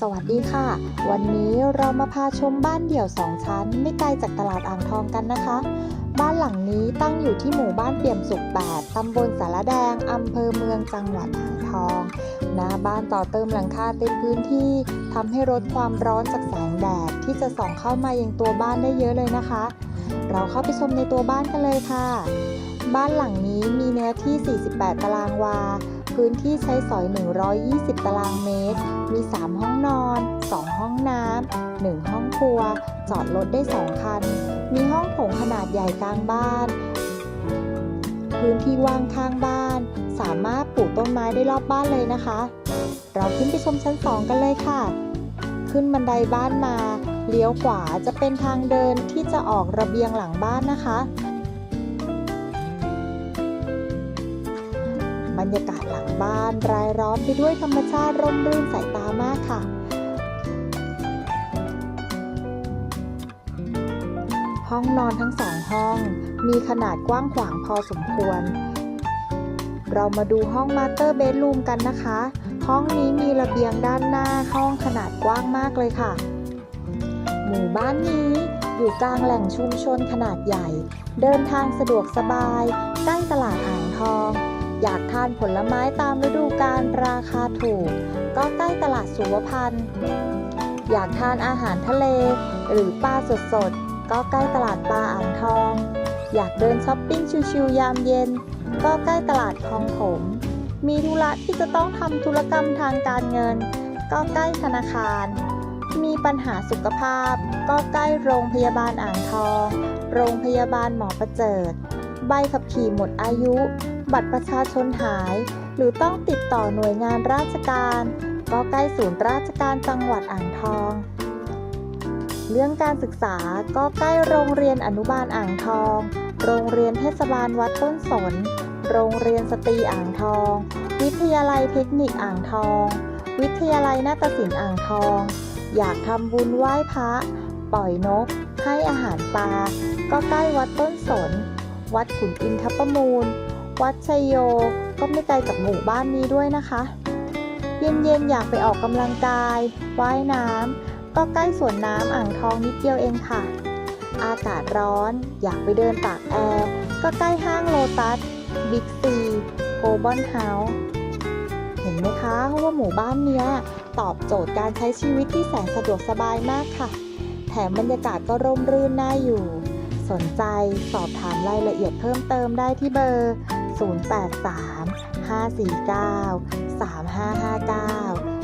สวัสดีค่ะ วันนี้เรามาพาชมบ้านเดี่ยวสองชั้น ไม่ไกลจากตลาดอ่างทองกันนะคะ บ้านหลังนี้ตั้งอยู่ที่หมู่บ้านเปี่ยมสุข8ตำบลสารแดง อำเภอเมืองจังหวัดอ่างทอง หน้าบ้านต่อเติมหลังคาเต็มพื้นที่ทำให้ลดความร้อนจากแสงแดดที่จะส่องเข้ามายังตัวบ้านได้เยอะเลยนะคะ เราเข้าไปชมในตัวบ้านกันเลยค่ะ บ้านหลังนี้มีเนื้อที่ 48 ตารางวา พื้นที่ใช้สอย 120 ตารางเมตร มี 3 ห้องนอน 2 ห้องน้ำ 1 ห้องครัว จอดรถได้ 2 คัน มีห้องโถงขนาดใหญ่กลางบ้าน พื้นที่ว่างข้างบ้าน สามารถปลูกต้นไม้ได้รอบบ้านเลยนะคะ เราขึ้นไปชมชั้น 2 กันเลยค่ะ ขึ้นบันไดบ้านมา เลี้ยวขวาจะเป็นทางเดินที่จะออกระเบียงหลังบ้านนะคะ รรยากาศหลังบ้าน รายล้อมไปด้วยธรรมชาติร่มรื่นสายตามากค่ะ ห้องนอนทั้งสองห้อง มีขนาดกว้างขวางพอสมควร เรามาดูห้องมาสเตอร์เบดรูมกันนะคะ ห้องนี้มีระเบียงด้านหน้าห้องขนาดกว้างมากเลยค่ะ หมู่บ้านนี้อยู่กลางแหล่งชุมชนขนาดใหญ่ เดินทางสะดวกสบาย ใกล้ตลาดอ่างทอง อยากทานผลไม้ตามฤดูกาลราคาถูก ก็ใกล้ตลาดสุวพันธ์อยากทานอาหารทะเล หรือปลาสดๆ ก็ใกล้ตลาดปลาอ่างทอง อยากเดินช้อปปิ้งชิวๆยามเย็น ก็ใกล้ตลาดคลองถม มีธุระที่จะต้องทำธุรกรรมทางการเงิน ก็ใกล้ธนาคาร มีปัญหาสุขภาพ ก็ใกล้โรงพยาบาลอ่างทอง โรงพยาบาลหมอประเจิด ใบขับขี่หมดอายุ บัตรประชาชนหาย หรือต้องติดต่อหน่วยงานราชการ ก็ใกล้ศูนย์ราชการจังหวัดอ่างทอง เรื่องการศึกษาก็ใกล้โรงเรียนอนุบาลอ่างทอง โรงเรียนเทศบาลวัดต้นสน โรงเรียนสตรีอ่างทอง วิทยาลัยเทคนิคอ่างทอง วิทยาลัยนาฏศิลป์อ่างทอง อยากทำบุญไหว้พระ ปล่อยนก ให้อาหารปลา ก็ใกล้วัดต้นสนวัดขุนอินทประมูล วัดชัยโยก็ไม่ไกลจากหมู่บ้านนี้ด้วยนะคะ เย็นๆอยากไปออกกำลังกาย ว่ายน้ำก็ใกล้สวนน้ำอ่างทองนิดเดียวเองค่ะ อากาศร้อน อยากไปเดินตากแอร์ก็ใกล้ห้างโลตัสบิ๊กซีโกลบอลเฮาส์เห็นไหมคะว่าหมู่บ้านเนี้ยตอบโจทย์การใช้ชีวิตที่แสนสะดวกสบายมากค่ะ แถมบรรยากาศก็ร่มรื่นน่าอยู่ สนใจสอบถามรายละเอียดเพิ่มเติมได้ที่เบอร์ 083 549 3559